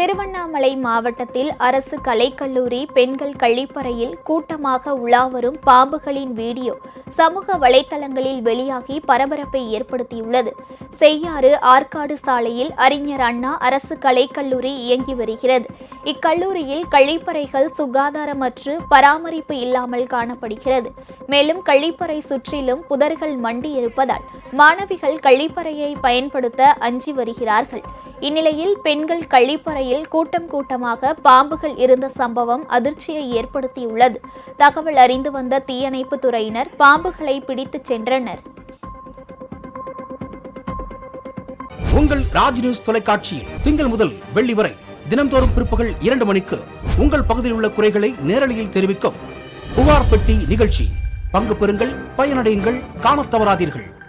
திருவண்ணாமலை மாவட்டத்தில் அரசு கலைக்கல்லூரி பெண்கள் கழிப்பறையில் கூட்டமாக உலாவரும் பாம்புகளின் வீடியோ சமூக வலைதளங்களில் வெளியாகி பரபரப்பை ஏற்படுத்தியுள்ளது. செய்யாறு ஆற்காடு சாலையில் அறிஞர் அண்ணா அரசு கலைக்கல்லூரி இயங்கி வருகிறது. இக்கல்லூரியில் கழிப்பறைகள் சுகாதாரமற்று பராமரிப்பு இல்லாமல் காணப்படுகிறது. மேலும் கழிப்பறை சுற்றிலும் புதர்கள் மண்டி இருப்பதால் மாணவிகள் கழிப்பறையை பயன்படுத்த அஞ்சி வருகிறார்கள். இந்நிலையில் பெண்கள் கழிப்பறையில் கூட்டம் கூட்டமாக பாம்புகள் இருந்த சம்பவம் அதிர்ச்சியை ஏற்படுத்தியுள்ளது. தகவல் அறிந்து வந்த தீயணைப்பு துறையினர் பாம்புகளை பிடித்துச் சென்றனர். உங்கள் ராஜ் நியூஸ் தொலைக்காட்சியில் திங்கள் முதல் வெள்ளி வரை தினம்தோறும் பிற்பகல் இரண்டு மணிக்கு உங்கள் பகுதியில் உள்ள குறைகளை நேரலையில் தெரிவிக்கும் புகார் பெட்டி நிகழ்ச்சி. பங்கு பெறுங்கள் பயனடையுங்கள் காணத் தவறாதீர்கள்.